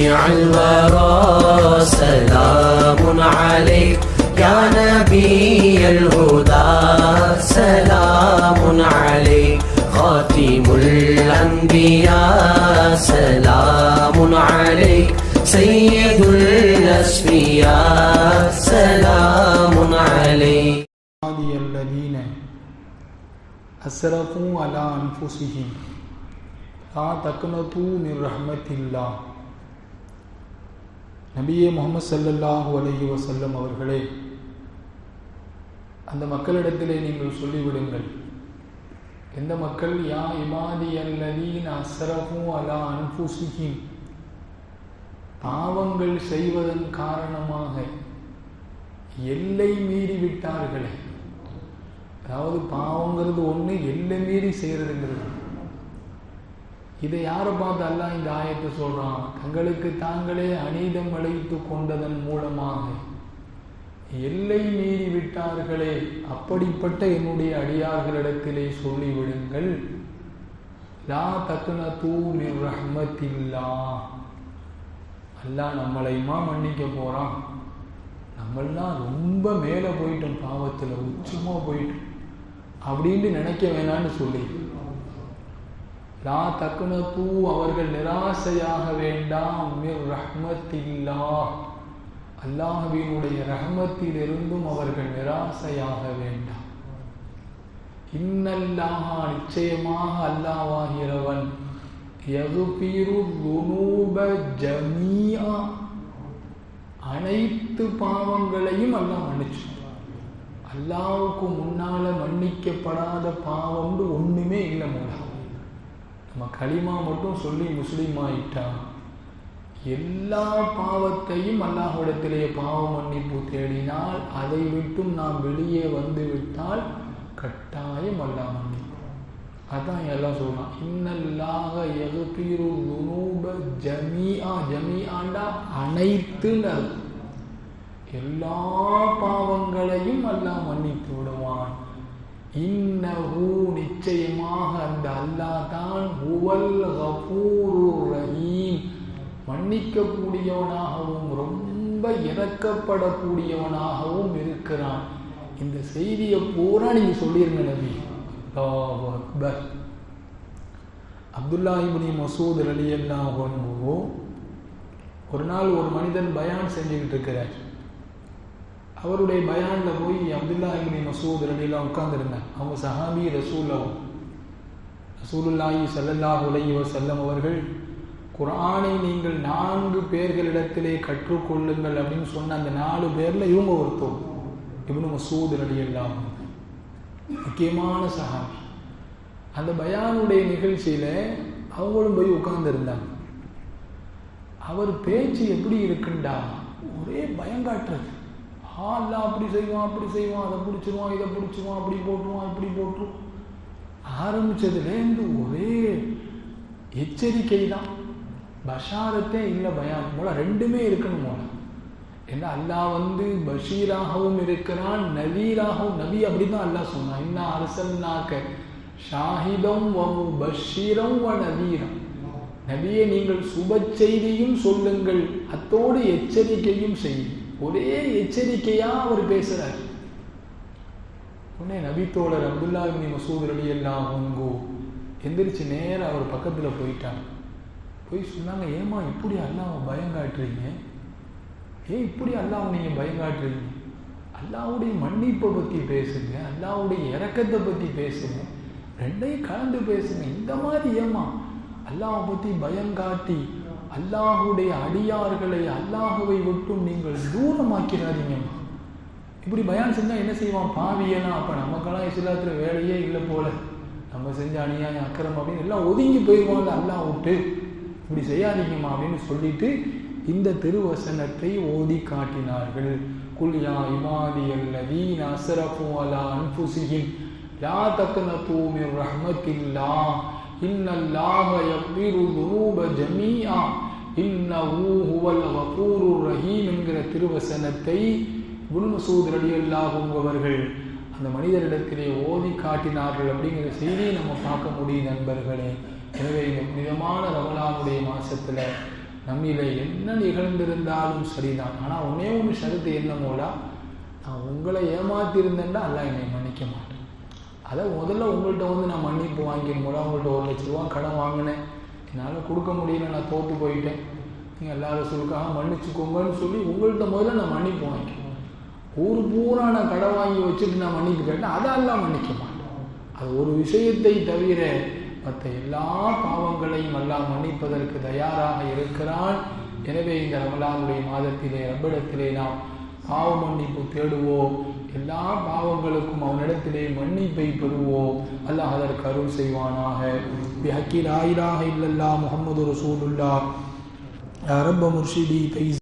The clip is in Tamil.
شفيع الورى سلام عليك يا نبي الهدى. سلام عليك خاتم الأنبياء. سلام عليك سيد الأسفياء سلام عليك. عبادي الذين أسرفوا على أنفسهم لا تقنطوا من رحمة الله. நபியே முகமது சல்லல்லாஹு அலஹி வசல்லம் அவர்களே அந்த மக்களிடத்திலே நீங்கள் சொல்லிவிடுங்கள். எந்த மக்கள் யா இமாதி அல்லதீன் அஸ்ரஃபு அலா அன்ஃபுசிஹிம் பாவங்கள் செய்வதன் காரணமாக எல்லை மீறி விட்டார்களே. அதாவது பாவங்கிறது ஒன்று எல்லை மீறி செய்கிறதுங்கிறது இதை யாரை பார்த்து அல்லாஹ் இந்த ஆயத்தை சொல்றான்? தங்களுக்கு தாங்களே அநீதம் அழைத்து கொண்டதன் மூலமாக. எல்லை மீறி விட்டார்களே அப்படிப்பட்ட என்னுடைய அடியார்களிடத்திலே சொல்லிவிடுங்கள். லா தக்குன தூ மிர் ரஹ்மத்தில்லா. அல்லாஹ் நம்மளையுமா மன்னிக்க போறான். நம்மளாம் ரொம்ப மேலே போயிட்டோம் பாவத்தில் உச்சமா போயிட்டோம். அப்படின்னு நினைக்க வேணான்னு சொல்லி. லா தக்குன அவர்கள் நிராசையாக வேண்டாம் மிர் ரஹ்மத்தில்லா அல்லாஹுவினுடைய ரஹ்மத்திலிருந்தும் அவர்கள் நிராசையாக வேண்டாம். இன்னல்லாஹா நிச்சயமாக அல்லாவாகிறவன் யகுபீரு அனைத்து பாவங்களையும் அல்லாஹ் மன்னிச்சு அல்லாவுக்கு முன்னால மன்னிக்கப்படாத பாவம்னு ஒண்ணுமே இல்லை மூலம் நம்ம களிமா மட்டும் சொல்லி முஸ்லீம் ஆயிட்டா எல்லா பாவத்தையும் அல்லாஹ்விடத்திலே பாவ மன்னிப்பு தேடினால் அதை விட்டும் நாம் வெளியே வந்து விட்டால் கட்டாயம் அல்லாஹ் மன்னிப்பு. அதான் எல்லாம் சொல்லலாம் இன்னல்லாக எழுப்பீரு துனூப ஜமியா ஜமியாண்டா அனைத்துன்னு எல்லா பாவங்களையும் அல்லாஹ் மன்னித்து விடுவான். இன்னஹு நிச்சயமாக அந்த அல்லாஹ் தான் உவல் கஃபூருர் ரஹீம். மன்னிக்கக்கூடியவனாகவும் ரொம்ப இறக்கப்படக்கூடியவனாகவும் இருக்கிறான். இந்த செய்தியை பூரா நீங்க சொல்லிருங்க நபி. அக்பர். அப்துல்லா மசூத் அலி அல்லாஹோ ஒரு நாள் ஒரு மனிதன் பயான் செஞ்சுக்கிட்டு இருக்கிறார். அவருடைய பயானில் போய் அப்துல்லா இப்னி மசூத் ரலியல்லாஹு உட்கார்ந்திருந்தார். அவங்க சஹாபி ரசூலவும் ரசூலுல்லாஹி சல்லல்லாஹ் அலைஹி செல்லம் அவர்கள் குரானை நீங்கள் நான்கு பேர்களிடத்திலே கற்றுக்கொள்ளுங்கள் அப்படின்னு சொன்ன அந்த நாலு பேரில் இவங்க ஒருத்தர் இப்னு மசூத் ரலியல்லாஹு முக்கியமான சஹாபி. அந்த பயானுடைய நிகழ்ச்சியில அவங்களும் போய் உட்கார்ந்துருந்தாங்க. அவர் பேச்சு எப்படி இருக்குண்டா? ஒரே பயங்காட்டுறது ஹாலில் அப்படி செய்வான் அப்படி செய்வான் அதை பிடிச்சிருவான் இதை பிடிச்சிருவான் அப்படி போட்டுருவான் இப்படி போட்டுருவான். ஆரம்பிச்சதுலேருந்து ஒரே எச்சரிக்கை தான் பஷாரத்தே இல்லை பயான். போல ரெண்டுமே இருக்கணும் போல. ஏன்னா அல்லாஹ் வந்து பஷீராகவும் இருக்கிறான் நவீராகவும். நபி அப்படிதான் அல்லாஹ் சொன்னான். என்ன அரசன்னாக்க ஷாஹிதம் வ பஷீரம் வ நவீரம். நபியே நீங்கள் சுப செய்தியும் சொல்லுங்கள். அத்தோடு எச்சரிக்கையும் செய்யும் ஒரே எச்சரிக்கையா அவர் பேசுறார். உடனே நபித்தோழர் அப்துல்லா இப்னி மசூத் அலி எல்லாம் உங்கோ எந்திரிச்சு நேரா அவர் பக்கத்துல போயிட்டாங்க. போய் சொன்னாங்க ஏமா இப்படி அல்லாஹ் பயம் காட்டுறீங்க? ஏன் இப்படி அல்லாஹ் நீங்க பயம் காட்டுறீங்க? அல்லாஹ்வுடைய மன்னிப்பை பத்தி பேசுங்க அல்லாவுடைய இறக்கத்தை பத்தி பேசுங்க. ரெண்டையும் கலந்து பேசுங்க. இந்த மாதிரி ஏமா அல்லாஹ் பற்றி பயம் காட்டி அல்லாஹுடைய அடியார்களை அல்லாஹுவை விட்டும் நீங்கள் தூரமாக்கிறாதீங்கம்மா இப்படி பயான் செஞ்சால் என்ன செய்வான்? பாவியெல்லாம் அப்போ நமக்கெல்லாம் இஸ்லாத்துல வேலையே இல்லை போல. நம்ம செஞ்ச அநியாயம் அக்கிரம் அப்படின்னு எல்லாம் ஒதுங்கி போயிடுவாங்க அல்லாஹ் விட்டு. இப்படி செய்யாதீங்கம்மா அப்படின்னு சொல்லிட்டு இந்த திருவசனத்தை ஓதி காட்டினார்கள். குல்யா இமாதி அல்லதீன் அஸ்ரஃபு அலா அன்புசியின் லா தக்கன மின் ரஹ்மத்தில்லா இன்னல்லாஹ யக்ஃபிரு துனூப ஜமீஆ. இன்னஹு ஹுவல் கஃபூருர் ரஹீம் என்கிற திருவசனத்தை இப்னு மசூத் அவர்கள் அந்த மனிதரிடத்திலே ஓதி காட்டினார்கள் அப்படிங்கிற செய்தியை நம்ம பார்க்க முடியும் நண்பர்களே. எனவே இந்த புனிதமான ரமலானுடைய மாசத்துல நம்மில என்ன நிகழ்ந்திருந்தாலும் சரிதான். ஆனால் உன்னே ஒன்று சருத்து என்ன மூலம் நான் உங்களை ஏமாத்திருந்தேன்னா அல்ல என்னை மன்னிக்க மாட்டேன். அதை முதல்ல உங்கள்கிட்ட வந்து நான் மன்னிப்பு வாங்கிடும் போது உங்கள்கிட்ட ஒரு லட்ச ரூபா கடன் வாங்கினேன். என்னால் கொடுக்க முடியல நான் தோற்று போயிட்டேன். நீங்கள் எல்லாரும் சொல்லுக்காக மன்னிச்சுக்கோங்கன்னு சொல்லி உங்கள்கிட்ட முதல்ல நான் மன்னிப்பு வாங்கிக்குவேன் ஊர் பூரா நான் கடன் வாங்கி வச்சுட்டு நான் மன்னிப்பு கேட்டேன். அதெல்லாம் மன்னிக்க மாட்டேன். அது ஒரு விஷயத்தை தவிர மற்ற எல்லா பாவங்களையும் எல்லாம் மன்னிப்பதற்கு தயாராக இருக்கிறான். எனவே இந்த ரமலானுடைய மாதத்திலே ரப்பிடத்திலே நாம் பாவ மன்னிப்பு தேடுவோம். எல்லா பாவங்களுக்கும் அவனிடத்திலே மன்னிப்பை பெறுவோம். அல்லாஹ் அதற்கு அருள் செய்வானாக. பிஹக்கி லாயிலாக இல்லல்லா முகமது ரசூலுல்லா ரப்ப முர்ஷிடி ஃபைஸ்